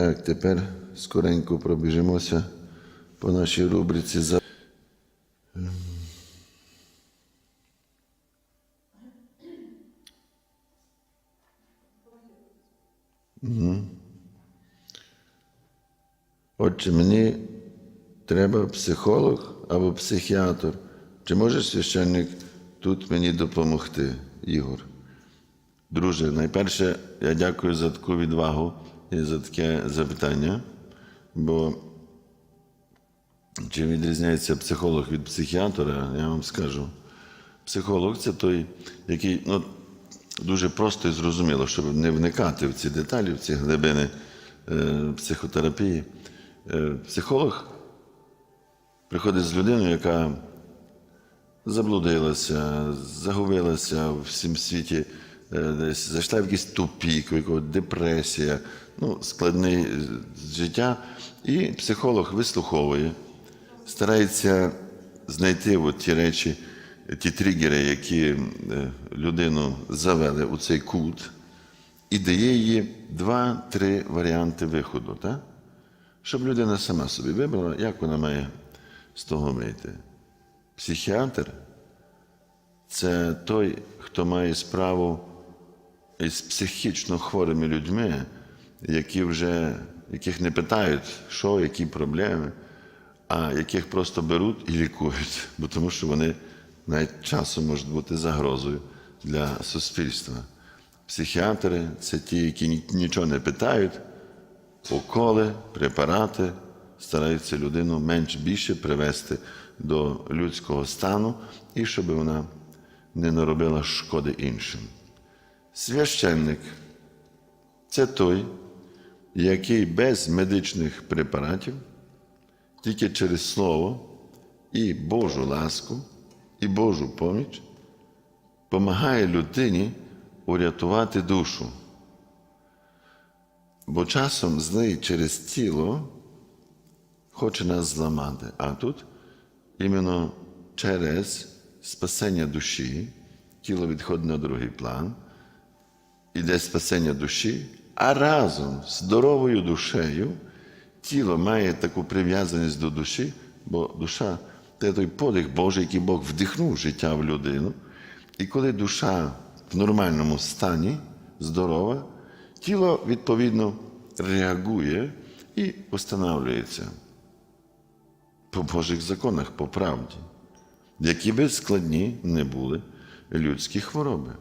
Так, тепер скоренько пробіжимося по нашій рубриці за. Мгм. Отже, мені треба психолог або психіатр. Чи може священник тут мені допомогти, Ігор? Друже, найперше, я дякую за таку відвагу за таке запитання, бо чи відрізняється психолог від психіатра, я вам скажу. Психолог це той, який ну, дуже просто і зрозуміло, щоб не вникати в ці деталі, в ці глибини е, психотерапії. Е, психолог приходить з людиною, яка заблудилася, загубилася в всім світі, десь зайшла в якийсь тупік, депресія, ну, складне життя. І психолог вислуховує, старається знайти от ті речі, ті тригери, які е, людину завели у цей кут, і дає їй два-три варіанти виходу, так? щоб людина сама собі вибрала, як вона має з того вийти. Психіатр це той, хто має справу із психічно хворими людьми, які вже, яких не питають, що, які проблеми, а яких просто беруть і лікують, бо тому що вони навіть часом можуть бути загрозою для суспільства. Психіатри це ті, які нічого не питають, уколи, препарати, стараються людину менш більше привести до людського стану і щоб вона не наробила шкоди іншим. Священник це той, який без медичних препаратів, тільки через Слово і Божу ласку, і Божу поміч допомагає людині урятувати душу. Бо часом злий через тіло хоче нас зламати. А тут іменно через спасення душі, тіло відходить на другий план, іде спасення душі, а разом з здоровою душею тіло має таку прив'язаність до душі, бо душа це той подих Божий, який Бог вдихнув життя в людину. І коли душа в нормальному стані, здорова, тіло відповідно реагує і встановлюється по Божих законах, по правді, які би складні не були людські хвороби.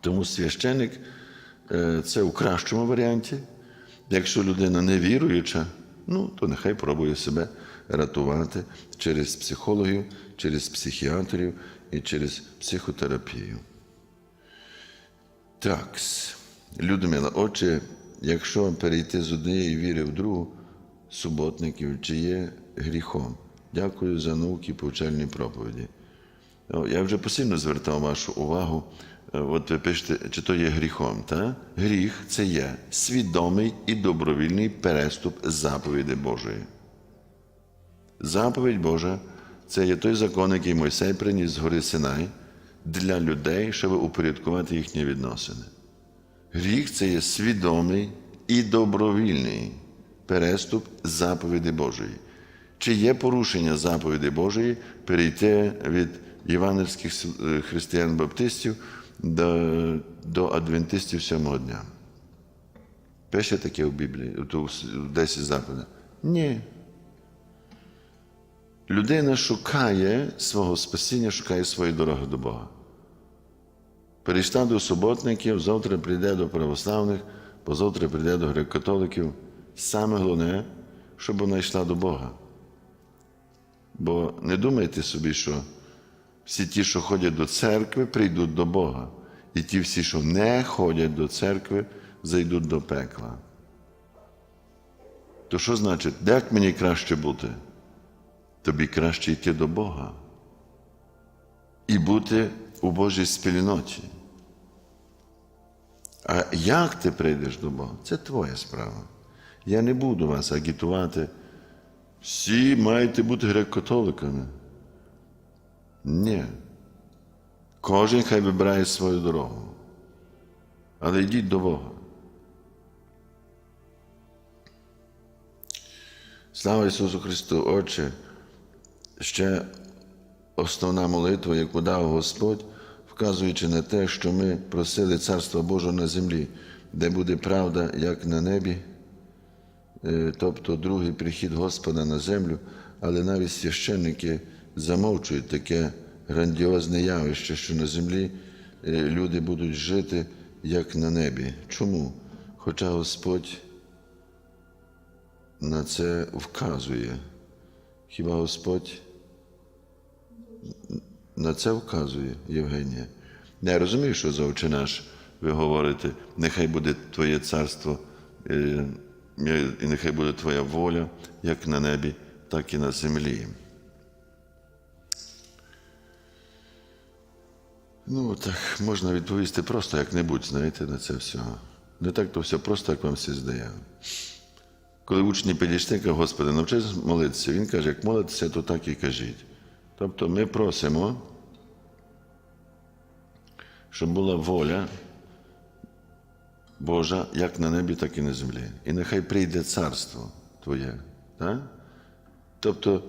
Тому священик е, це у кращому варіанті. Якщо людина не віруюча, ну, то нехай пробує себе рятувати через психологів, через психіатрів і через психотерапію. Так, Людмила, отже, якщо перейти з однієї віри в другу, суботників, чи є гріхом? Дякую за науки повчальні проповіді. Я вже постійно звертав вашу увагу. Е, От ви пишете, чи то є гріхом. Та? Гріх це є свідомий і добровільний переступ заповіді Божої. Заповідь Божа це є той закон, який Мойсей приніс з гори Синай для людей, щоб упорядкувати їхні відносини. Гріх це є свідомий і добровільний переступ заповіді Божої. Чи є порушення заповіді Божої перейти від євангельських е, християн-баптистів до, до адвентистів сьомого дня? Пише таке в Біблії, у 10 заповідей? Ні. Людина шукає свого спасіння, шукає свої дороги до Бога. Перейшла до суботників, завтра прийде до православних, позавтра прийде до греко-католиків. Саме головне, щоб вона йшла до Бога. Бо не думайте собі, що всі ті, що ходять до церкви, прийдуть до Бога. І ті всі, що не ходять до церкви, зайдуть до пекла. То що значить, як мені краще бути? Тобі краще йти до Бога і бути у Божій спільноті. А як ти прийдеш до Бога? Це твоя справа. Я не буду вас агітувати. Всі маєте бути греко-католиками. Ні. Кожен хай вибирає свою дорогу. Але йдіть до Бога. Слава Ісусу Христу, Отче, ще основна молитва, яку дав Господь, вказуючи на те, що ми просили Царство Боже на землі, де буде правда, як на небі, тобто другий прихід Господа на землю, але навіть священники замовчують таке грандіозне явище, що на землі е, люди будуть жити як на небі. Чому? Хоча Господь на це вказує. Хіба Господь на це вказує, Євгенія? Я розумію, що за очі наш ви говорите, нехай буде Твоє царство, е, і нехай буде Твоя воля, як на небі, так і на землі. Ну, так можна відповісти просто як-небудь, знаєте, на це все. Не так то все просто, як вам все здає. Коли учні підійшли, кажуть, Господи, навчись молитися. Він каже, як молитися, то так і кажіть. Тобто ми просимо, щоб була воля Божа як на небі, так і на землі. І нехай прийде царство Твоє. Так? Тобто,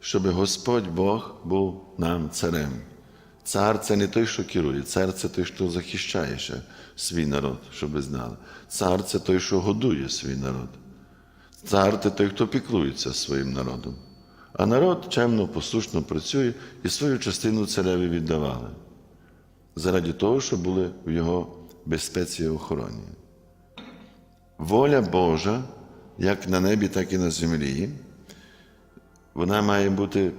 щоб Господь Бог був нам царем. Цар це не той, що керує, цар це той, що захищає свій народ, щоб ви знали. Цар це той, що годує свій народ. Цар це той, хто піклується своїм народом. А народ чемно, послушно працює і свою частину цареві віддавали. Заради того, щоб були в його безпеці і охороні. Воля Божа, як на небі, так і на землі, вона має бути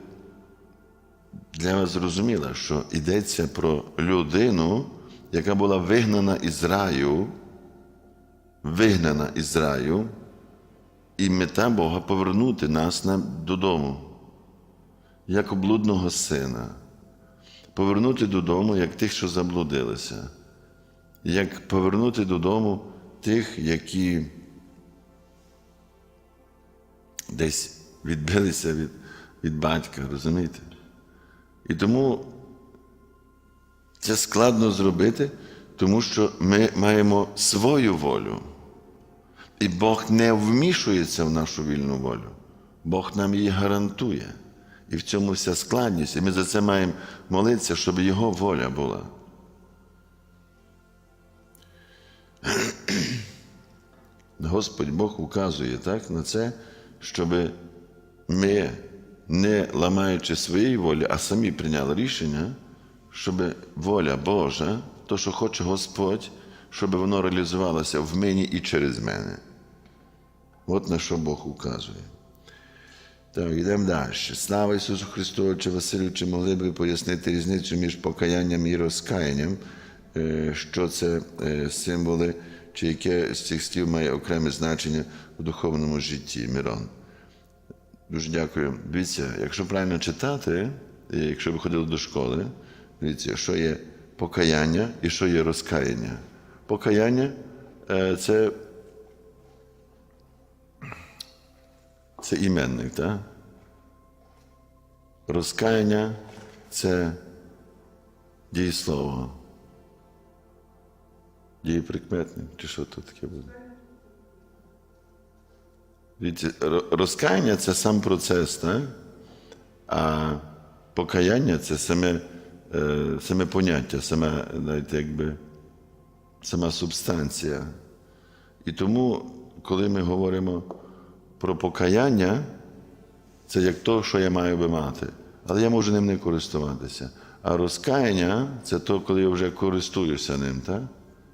для вас зрозуміла, що йдеться про людину, яка була вигнана із раю, вигнана із раю, і мета Бога повернути нас додому, як облудного сина, повернути додому, як тих, що заблудилися, як повернути додому тих, які десь відбилися від, від батька, розумієте? І тому це складно зробити, тому що ми маємо свою волю. І Бог не вмішується в нашу вільну волю. Бог нам її гарантує. І в цьому вся складність. І ми за це маємо молитися, щоб Його воля була. Господь Бог указує так, на це, щоб ми, не ламаючи своєї волі, а самі прийняли рішення, щоб воля Божа, то, що хоче Господь, щоб воно реалізувалося в мені і через мене. От на що Бог указує. Так, йдемо далі. Слава Ісусу Христу, Отче Василю, чи могли б ви пояснити різницю між покаянням і розкаянням, Е, що це е, символи, чи яке з цих слів має окреме значення в духовному житті Мирон? Дуже дякую. Дивіться, якщо правильно читати, і якщо ви ходили до школи, дивіться, що є покаяння і що є розкаяння. Покаяння е, це, це іменник, так? Розкаяння це дієслово. Дієприкметник, чи що тут таке буде? Розкаяння це сам процес, так? а покаяння це саме, е, саме поняття, саме, знаєте, якби, сама субстанція. І тому, коли ми говоримо про покаяння, це як то, що я маю би мати. Але я можу ним не користуватися. А розкаяння це то, коли я вже користуюся ним, так?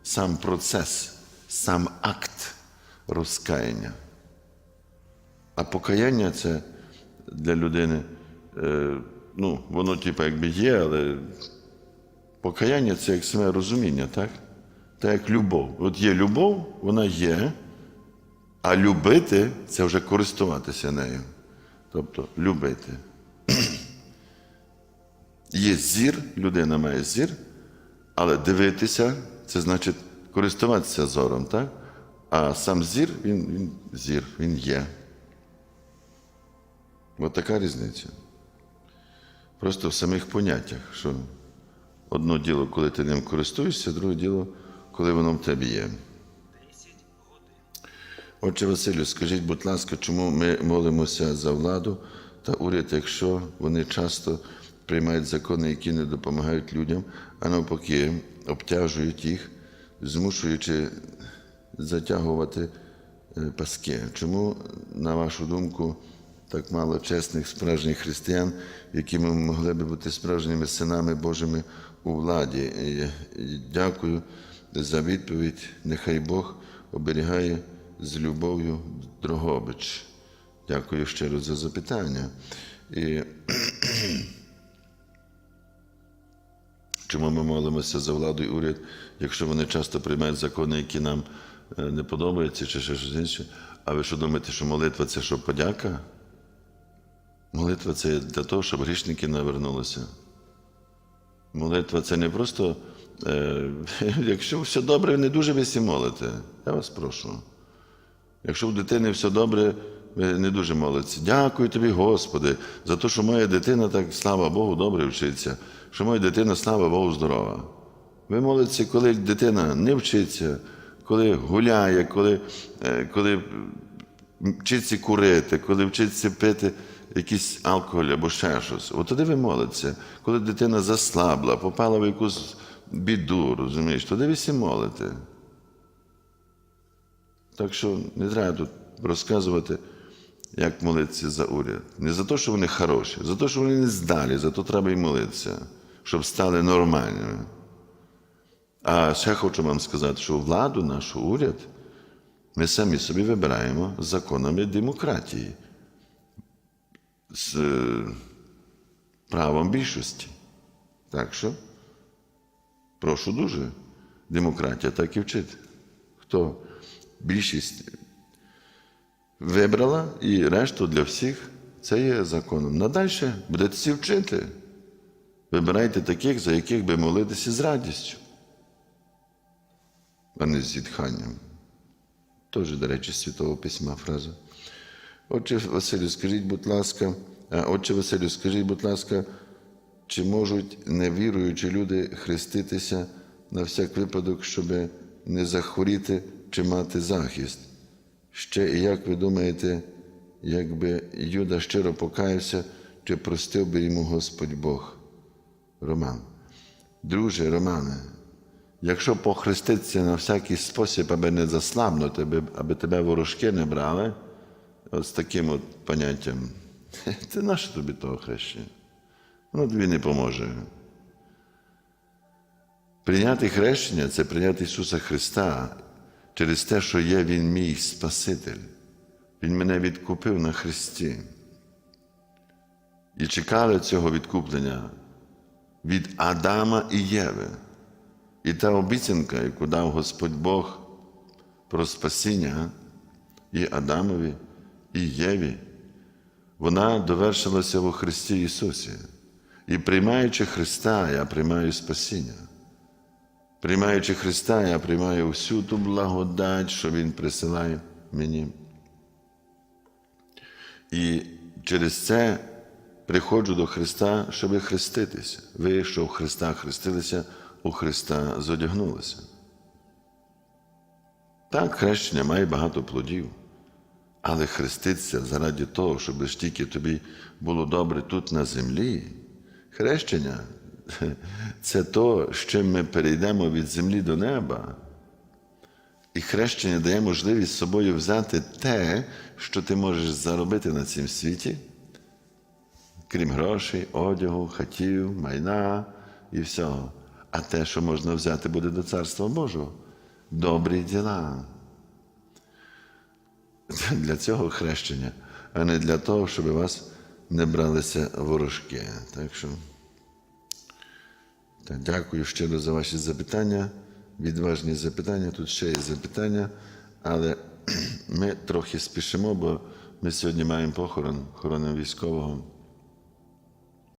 сам процес, сам акт розкаяння. А покаяння це для людини, е, ну, воно, типу, якби є, але покаяння це як саме розуміння, так? Так як любов. От є любов, вона є, а любити це вже користуватися нею. Тобто любити. Є зір, людина має зір, але дивитися це значить користуватися зором, так? А сам зір, він, він зір, він є. От така різниця. Просто в самих поняттях, що одно діло, коли ти ним користуєшся, друге діло, коли воно в тебе є. Отче Василю, скажіть, будь ласка, чому ми молимося за владу та уряд, якщо вони часто приймають закони, які не допомагають людям, а навпаки, обтяжують їх, змушуючи затягувати е, паски? Чому, на вашу думку, так мало чесних справжніх християн, які ми могли би бути справжніми синами Божими у владі? Дякую за відповідь. Нехай Бог оберігає з любов'ю Дрогобич. Дякую щиро за запитання. І чому ми молимося за владу і уряд, якщо вони часто приймають закони, які нам е, не подобаються, чи ще щось інше? А ви що думаєте, що молитва це що, подяка? Молитва це для того, щоб грішники навернулися. Молитва це не просто, е, якщо все добре, ви не дуже ви всі молите. Я вас прошу. Якщо в дитини все добре, ви не дуже молиться. Дякую тобі, Господи, за те, що моя дитина так, слава Богу, добре вчиться, що моя дитина, слава Богу, здорова. Ви молитеся, коли дитина не вчиться, коли гуляє, коли, е, коли вчиться курити, коли вчиться пити якийсь алкоголь або ще щось. От тоді ви молитеся. Коли дитина заслабла, попала в якусь біду, розумієш, тоді ви всі молите. Так що не треба тут розказувати, як молитися за уряд. Не за те, що вони хороші, за те, що вони не здалі, за то треба і молитися, щоб стали нормальними. А ще хочу вам сказати, що владу, нашу уряд, ми самі собі вибираємо законами демократії з е, правом більшості. Так що, прошу дуже, демократія так і вчить. Хто більшість вибрала і решту для всіх це є законом. Надальше будете всі вчити. Вибирайте таких, за яких би молитися з радістю, а не з зітханням. Теж, до речі, з Святого Письма фраза. Отче Василю, скажіть, будь ласка, отче Василю, скажіть, будь ласка, чи можуть невіруючі люди хреститися на всяк випадок, щоб не захворіти чи мати захист? Ще як ви думаєте, якби Юда щиро покаявся, чи простив би йому Господь Бог? Роман. Друже Романе, якщо похреститися на всякий спосіб, аби не заслабнути, аби тебе ворожки не брали, от з таким от поняттям, це наше тобі того хрещення? Воно тобі не поможе. Прийняти хрещення це прийняти Ісуса Христа через те, що є Він мій Спаситель. Він мене відкупив на Христі. І чекали цього відкуплення від Адама і Єви. І та обіцянка, яку дав Господь Бог про спасіння і Адамові, і Єві, вона довершилася у Христі Ісусі. І приймаючи Христа, я приймаю спасіння. Приймаючи Христа, я приймаю всю ту благодать, що Він присилає мені. І через це приходжу до Христа, щоб хреститися. Ви, що в Христа хрестилися, у Христа зодягнулися. Так, хрещення має багато плодів, але хреститися заради того, щоб ж тільки тобі було добре тут на землі. Хрещення це то, з чим ми перейдемо від землі до неба. І хрещення дає можливість собою взяти те, що ти можеш заробити на цім світі, крім грошей, одягу, хатів, майна і всього. А те, що можна взяти, буде до Царства Божого. Добрі діла. Для цього хрещення, а не для того, щоб у вас не бралися ворожки. Так що. Так, дякую щиро за ваші запитання. Відважні запитання. Тут ще є запитання, але ми трохи спішимо, бо ми сьогодні маємо похорон хоронимо військового.